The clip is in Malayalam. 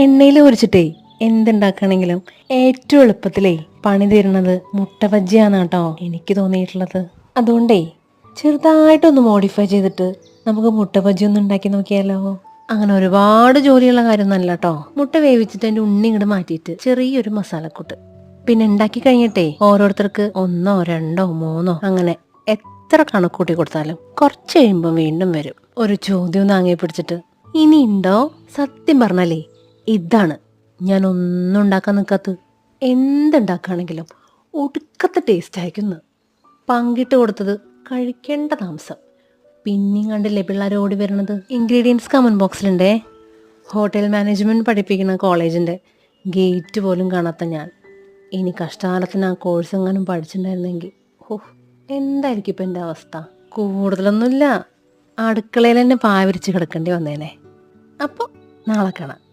എണ്ണയിൽ പൊരിച്ചിട്ടേ എന്തുണ്ടാക്കണമെങ്കിലും ഏറ്റവും എളുപ്പത്തിലേ പണി തരുന്നത് മുട്ട ബജ്ജിയാണ് കേട്ടോ. എനിക്ക് തോന്നിയിട്ടുള്ളത്. അതുകൊണ്ടേ ചെറുതായിട്ടൊന്ന് മോഡിഫൈ ചെയ്തിട്ട് നമുക്ക് മുട്ട ബജ്ജി ഒന്ന് ഉണ്ടാക്കി നോക്കിയാലോ. അങ്ങനെ ഒരുപാട് ജോലിയുള്ള കാര്യമൊന്നല്ല കേട്ടോ. മുട്ട വേവിച്ചിട്ട് അതിന്റെ ഉണ്ണി ഇങ്ങോട്ട് മാറ്റിയിട്ട് ചെറിയൊരു മസാലക്കൂട്ട്. പിന്നെ ഉണ്ടാക്കി കഴിഞ്ഞിട്ടേ ഓരോരുത്തർക്ക് ഒന്നോ രണ്ടോ മൂന്നോ അങ്ങനെ എത്ര കണക്കൂട്ടി കൊടുത്താലും കുറച്ച് കഴിയുമ്പോൾ വീണ്ടും വരും. ഒരു ചോദ്യം നാങ്ങി പിടിച്ചിട്ട് ഇനി ഉണ്ടോ? സത്യം പറഞ്ഞാലേ ഇതാണ് ഞാൻ ഒന്നും ഉണ്ടാക്കാൻ നിൽക്കാത്തത് എന്തുണ്ടാക്കുകയാണെങ്കിലും ഒടുക്കത്തെ ടേസ്റ്റ് അയക്കുന്നു പങ്കിട്ട് കൊടുത്തത് കഴിക്കേണ്ട താമസം. പിന്നെയും കണ്ടില്ലേ പിള്ളേർ ഓടി വരുന്നത് ഇൻഗ്രീഡിയൻസ് കമന്റ് ബോക്സിലുണ്ടേ ഹോട്ടൽ മാനേജ്മെന്റ് പഠിപ്പിക്കുന്ന കോളേജിന്റെ ഗേറ്റ് പോലും കാണാത്ത ഞാൻ. ഇനി കഷ്ടകാലത്തിന് ആ കോഴ്സ് എങ്ങാനും പഠിച്ചിട്ടുണ്ടായിരുന്നെങ്കിൽ. ഓഹ് എന്തായിരിക്കും ഇപ്പം എന്റെ അവസ്ഥ? കൂടുതലൊന്നുമില്ല. അടുക്കളയിൽ തന്നെ പാവരിച്ച് കിടക്കേണ്ടി വന്നേനെ. അപ്പോൾ നാളെ കാണാം.